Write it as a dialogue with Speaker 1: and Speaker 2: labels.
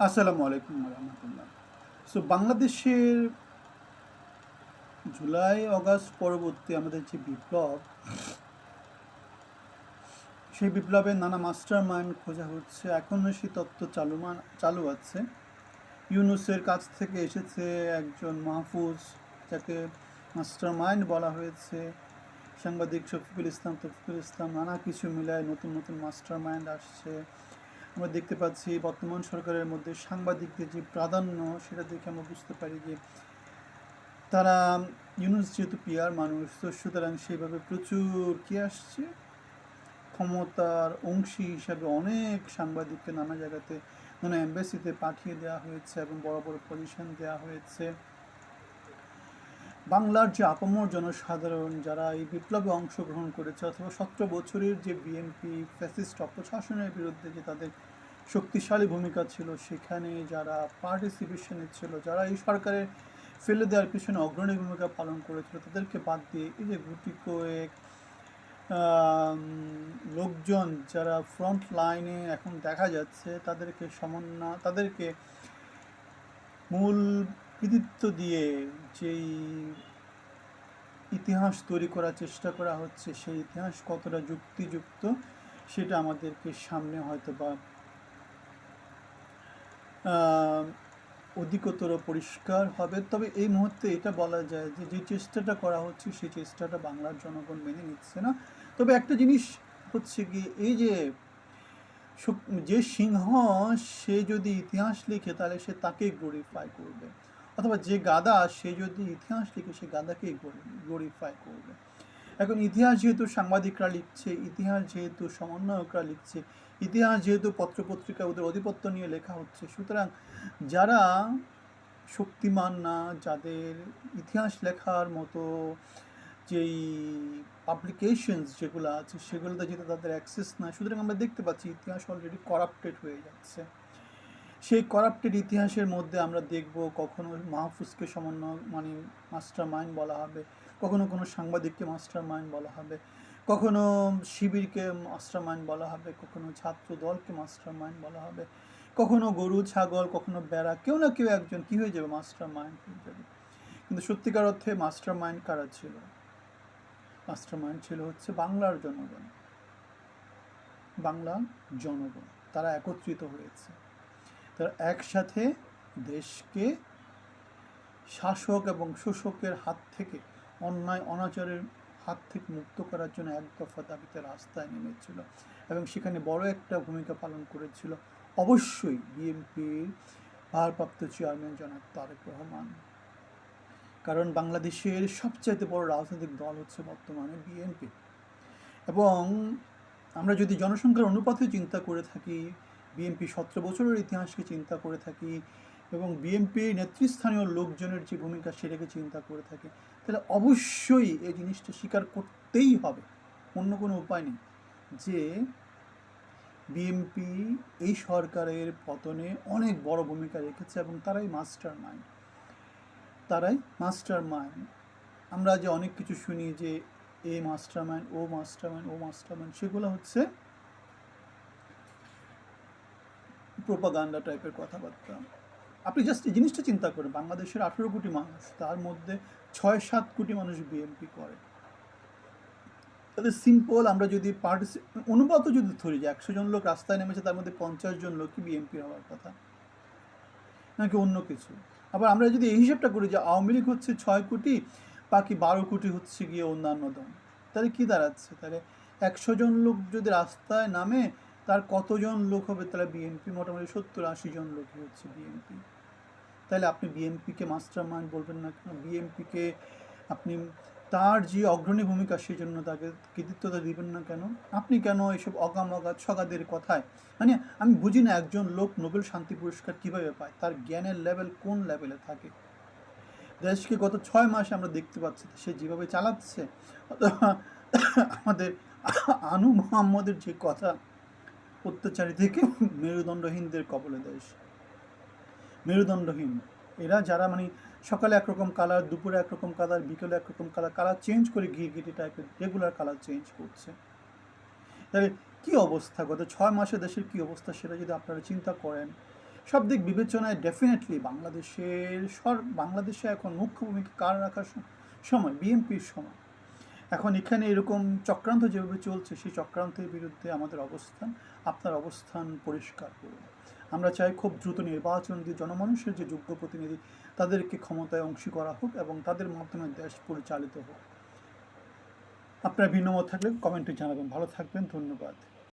Speaker 1: আসসালামু আলাইকুম রহমতুল্লাহ। সো বাংলাদেশের জুলাই, অগাস্ট পরবর্তী আমাদের যে বিপ্লব, সেই বিপ্লবের নানা মাস্টার মাইন্ড খোঁজা হচ্ছে। এখনও সেই তত্ত্ব চালু মান- চালু আছে। ইউনুসের কাছ থেকে এসেছে একজন মাহফুজ, যাকে মাস্টার মাইন্ড বলা হয়েছে। সাংবাদিক শফিকুল ইসলাম, তফিকুল ইসলাম, নানা কিছু মিলায় নতুন নতুন মাস্টার মাইন্ড আসছে। আমরা দেখতে পাচ্ছি বর্তমান সরকারের মধ্যে সাংবাদিকদের যে প্রাধান্য, সেটা দেখে আমরা বুঝতে পারি যে তারা ইউনুস যেহেতু পিয়ার মানুষ, তো সুতরাং সেইভাবে প্রচুর কি আসছে? ক্ষমতার অংশী হিসাবে অনেক সাংবাদিককে নানা জায়গাতে, নানা অ্যাম্বাসিতে পাঠিয়ে দেওয়া হয়েছে এবং বড় বড় পজিশন দেওয়া হয়েছে। বাংলার যে আপামর জনসাধারণ, যারা এই বিপ্লবে অংশগ্রহণ করেছে, অথবা সতেরো বছরের যে বিএনপি ফ্যাসিস্ট অপশাসনের বিরুদ্ধে যে তাদের শক্তিশালী ভূমিকা ছিল। সেখানে যারা পার্টিসিপেশনে ছিল, যারা এই সরকারের ফেলে দেওয়ার পিছনে অগ্রণী ভূমিকা পালন করেছিল, তাদেরকে বাদ দিয়ে এই যে গুটি কয়েক লোকজন যারা ফ্রন্ট লাইনে এখন দেখা যাচ্ছে, তাদেরকে সমন্বয়, তাদেরকে মূল কৃতিত্ব দিয়ে যেই ইতিহাস তৈরি করার চেষ্টা করা হচ্ছে, সেই ইতিহাস কতটা যুক্তিযুক্ত, সেটা আমাদেরকে সামনে হয়তো বা অধিকতর পরিষ্কার হবে। তবে এই মুহূর্তে এটা বলা যায় যে যে চেষ্টাটা করা হচ্ছে সেই চেষ্টাটা বাংলার জনগণ মেনে নিচ্ছে না। তবে একটা জিনিস হচ্ছে কি, এই যে যে সিংহ, সে যদি ইতিহাস লিখে, তাহলে সে তাকেই গ্লোরিফাই করবে। অথবা যে গাদা সে যদি ইতিহাস লিখে, সে গাদাকেই গ্লোরিফাই করবে। এখন ইতিহাস যেহেতু সাংবাদিকরা লিখছে, ইতিহাস যেহেতু সমন্বয়করা লিখছে, ইতিহাস যেহেতু পত্রপত্রিকা ওদের আধিপত্য নিয়ে লেখা হচ্ছে, সুতরাং যারা শক্তিমান না, যাদের ইতিহাস লেখার মতো যেই পাবলিকেশনস যেগুলো আছে, সেগুলোতে যেহেতু তাদের অ্যাক্সেস না সুতরাং আমরা দেখতে পাচ্ছি ইতিহাস অলরেডি করাপ্টেড হয়ে যাচ্ছে। সেই করাপ্টেড ইতিহাসের মধ্যে আমরা দেখব কখনো মাহফুজকে সমন্বয় মানে মাস্টার মাইন্ড বলা হবে কখনো কোনো সাংবাদিককে মাস্টার মাইন্ড বলা হবে, কখনো শিবিরকে মাস্টার মাইন্ড বলা হবে, কখনো ছাত্র দলকে মাস্টার মাইন্ড বলা হবে, কখনো গরু, ছাগল, কখনো বেড়া, কেউ না কেউ একজন কি হয়ে যাবে? মাস্টার মাইন্ড হয়ে যাবে। কিন্তু সত্যিকার অর্থে মাস্টার মাইন্ড কারা ছিল? মাস্টার মাইন্ড ছিল হচ্ছে বাংলার জনগণ। বাংলা জনগণ। তারা একত্রিত হয়েছে। তারা একসাথে দেশকে শাসক এবং শোষকের হাত থেকে অন্যায়, অনাচারের হাত থেকে মুক্ত করার জন্য এক দফা দাবিতে রাস্তায় নেমেছিল এবং সেখানে বড় একটা ভূমিকা পালন করেছিল। অবশ্যই বিএনপির ভারপ্রাপ্ত চেয়ারম্যান জনাব তারেক রহমান। কারণ বাংলাদেশের সবচাইতে বড় রাজনৈতিক দল হচ্ছে বর্তমানে বিএনপি। এবং আমরা যদি জনসংখ্যার অনুপাতে চিন্তা করে থাকি, বিএনপি সতেরো বছরের ইতিহাসকে চিন্তা করে থাকি এবং বিএনপি নেতৃস্থানীয় লোকজনের যে ভূমিকা সেটাকে চিন্তা করে থাকে? তাহলে অবশ্যই এই জিনিসটা স্বীকার করতেই হবে। অন্য কোনো উপায় নেই যে বিএনপি এই সরকারের পতনে অনেক বড় ভূমিকা রেখেছে এবং তারাই মাস্টার মাইন্ড। তারাই মাস্টার মাইন্ড। আমরা যে অনেক কিছু শুনি যে এ মাস্টার মাইন্ড, ও মাস্টার মাইন্ড, ও মাস্টার মাইন্ড, সেগুলো হচ্ছে প্রোপাগান্ডা টাইপের কথাবার্তা। আপনি জাস্ট এই জিনিসটা চিন্তা করেন, বাংলাদেশের আঠেরো কোটি মানুষ, তার মধ্যে ছয় সাত কোটি মানুষ বিএনপি করে। তাদের সিম্পল আমরা যদি পার্টিসি অনুপাত যদি ধরি যে একশো জন লোক রাস্তায় নেমেছে, তার মধ্যে পঞ্চাশ জন লোকই বিএনপি হওয়ার কথা। নাকি অন্য কিছু? আবার আমরা যদি এই হিসাবটা করি যে আওয়ামী লীগ হচ্ছে ছয় কোটি, বাকি বারো কোটি হচ্ছে গিয়ে অন্যান্য দল, তাহলে কী দাঁড়াচ্ছে? তাহলে একশো জন লোক যদি রাস্তায় নামে তার কতজন লোক হবে? তাহলে বিএনপি মোটামুটি সত্তর আশি জন লোকই হচ্ছে বিএনপি তাহলে আপনি বিএনপিকে মাস্টার মাইন্ড বলবেন না কেন? বিএনপিকে আপনি তার যে অগ্রণী ভূমিকা সেই জন্য তাকে কৃতিত্বতা দিবেন না কেন? আপনি কেন এইসব অগামগা ছগাদের কথায়? মানে আমি বুঝি না একজন লোক নোবেল শান্তি পুরস্কার কীভাবে পায়? তার জ্ঞানের লেভেল কোন লেভেলে থাকে? দেশকে গত ছয় মাসে আমরা দেখতে পাচ্ছি সে যেভাবে চালাচ্ছে আমাদের আনু মোহাম্মদের যে কথা অত্যাচারী থেকে মেরুদণ্ডহীনদের কবলে দেশ মেরুদণ্ডহীন। এরা যারা মানে সকালে একরকম কালার দুপুরে একরকম কালার বিকেলে একরকম কালার কালার চেঞ্জ করে ঘিয়ে ঘিটি টাইপের রেগুলার কালার চেঞ্জ করছে। তাহলে কী অবস্থা? গত ছয় মাসে দেশের কী অবস্থা সেটা যদি আপনারা চিন্তা করেন, সব দিক বিবেচনায় ডেফিনেটলি বাংলাদেশের সর বাংলাদেশে এখন মুখ্য ভূমিকা কার রাখার সময়? বিএনপির সময়। এখন এখানে এরকম চক্রান্ত যেভাবে চলছে, সেই চক্রান্তের বিরুদ্ধে আমাদের অবস্থান, আপনার অবস্থান পরিষ্কার করুন। আমরা চাই খুব দ্রুত নির্বাচন দিয়ে জনমানুষের যে যোগ্য প্রতিনিধি, তাদেরকে ক্ষমতায় অংশী করা হোক এবং তাদের মাধ্যমে দেশ পরিচালিত হোক। আপনার ভিন্ন মত থাকলে কমেন্টে জানাবেন। ভালো থাকবেন, ধন্যবাদ।